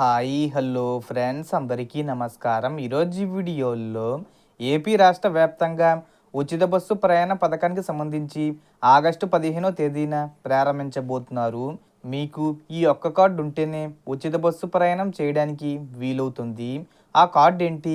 Hi hello friends అందరికీ నమస్కారం. ఈరోజు వీడియోలో ఏపీ రాష్ట్ర వ్యాప్తంగా ఉచిత బస్సు ప్రయాణ పథకానికి సంబంధించి ఆగస్టు పదిహేనో తేదీన ప్రారంభించబోతున్నారు. మీకు ఈ ఒక్క కార్డు ఉంటేనే ఉచిత బస్సు ప్రయాణం చేయడానికి వీలవుతుంది. ఆ కార్డు ఏంటి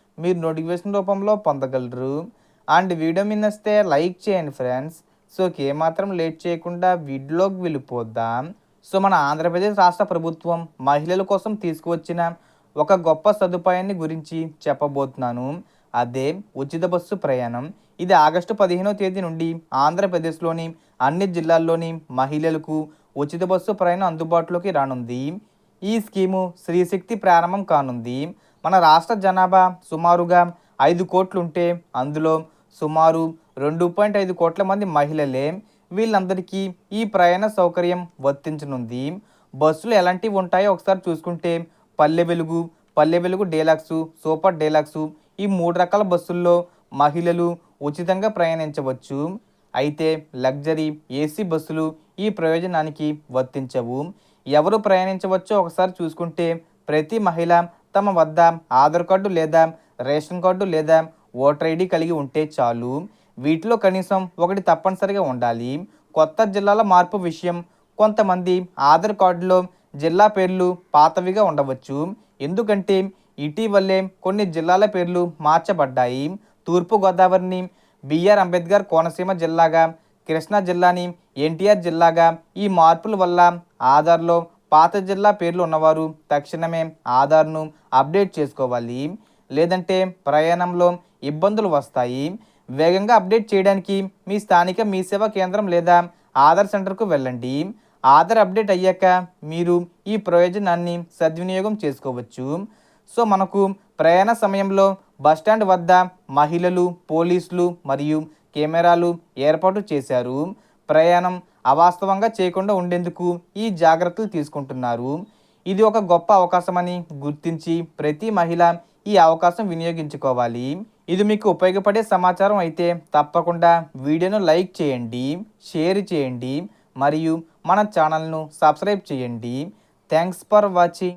మీరు నోటిఫికేషన్ రూపంలో పొందగలరు. అండ్ వీడియో మీద వస్తే లైక్ చేయండి ఫ్రెండ్స్. సో ఏమాత్రం లేట్ చేయకుండా వీడియోలోకి వెళ్ళిపోద్దాం సో మన ఆంధ్రప్రదేశ్ రాష్ట్ర ప్రభుత్వం మహిళల కోసం తీసుకువచ్చిన ఒక గొప్ప సదుపాయాన్ని గురించి చెప్పబోతున్నాను. అదే ఉచిత బస్సు ప్రయాణం. ఇది ఆగస్టు పదిహేనో తేదీ నుండి ఆంధ్రప్రదేశ్లోని అన్ని జిల్లాల్లోని మహిళలకు ఉచిత బస్సు ప్రయాణం అందుబాటులోకి రానుంది. ఈ స్కీము శ్రీశక్తి ప్రారంభం కానుంది. మన రాష్ట్ర జనాభా సుమారుగా ఐదు కోట్లుంటే అందులో సుమారు రెండు పాయింట్ ఐదు కోట్ల మంది మహిళలే వీళ్ళందరికీ ఈ ప్రయాణ సౌకర్యం వర్తించనుంది. బస్సులు ఎలాంటివి ఉంటాయో ఒకసారి చూసుకుంటే పల్లె వెలుగు పల్లె వెలుగు డేలాక్సు సూపర్ డేలాక్సు ఈ మూడు రకాల బస్సుల్లో మహిళలు ఉచితంగా ప్రయాణించవచ్చు. అయితే లగ్జరీ ఏసీ బస్సులు ఈ ప్రయోజనానికి వర్తించవు. ఎవరు ప్రయాణించవచ్చో ఒకసారి చూసుకుంటే ప్రతి మహిళ తమ వద్ద ఆధార్ కార్డు లేదా రేషన్ కార్డు లేదా ఓటర్ ఐడి కలిగి ఉంటే చాలు. వీటిలో కనీసం ఒకటి తప్పనిసరిగా ఉండాలి. కొత్త జిల్లాల మార్పు విషయం కొంతమంది ఆధార్ కార్డులో జిల్లా పేర్లు పాతవిగా ఉండవచ్చు. ఎందుకంటే ఇటీవలే కొన్ని జిల్లాల పేర్లు మార్చబడ్డాయి. తూర్పుగోదావరిని బిఆర్ అంబేద్కర్ కోనసీమ జిల్లాగా కృష్ణా జిల్లాని ఎన్టీఆర్ జిల్లాగా ఈ మార్పుల వల్ల ఆధార్లో పాత జిల్లా పేర్లు ఉన్నవారు తక్షణమే ఆధార్ను అప్డేట్ చేసుకోవాలి. లేదంటే ప్రయాణంలో ఇబ్బందులు వస్తాయి. వేగంగా అప్డేట్ చేయడానికి మీ స్థానిక మీ సేవా కేంద్రం లేదా ఆధార్ సెంటర్కు వెళ్ళండి. ఆధార్ అప్డేట్ అయ్యాక మీరు ఈ ప్రయోజనాన్ని సద్వినియోగం చేసుకోవచ్చు. సో మనకు ప్రయాణ సమయంలో బస్టాండ్ వద్ద మహిళలు పోలీసులు మరియు కెమెరాలు ఏర్పాటు చేశారు. ప్రయాణం అవాస్తవంగా చేయకుండా ఉండేందుకు ఈ జాగ్రత్తలు తీసుకుంటున్నారు. ఇది ఒక గొప్ప అవకాశమని గుర్తించి ప్రతి మహిళ ఈ అవకాశం వినియోగించుకోవాలి. ఇది మీకు ఉపయోగపడే సమాచారం అయితే తప్పకుండా వీడియోను లైక్ చేయండి షేర్ చేయండి మరియు మన ఛానల్ను సబ్స్క్రైబ్ చేయండి. Thanks for watching.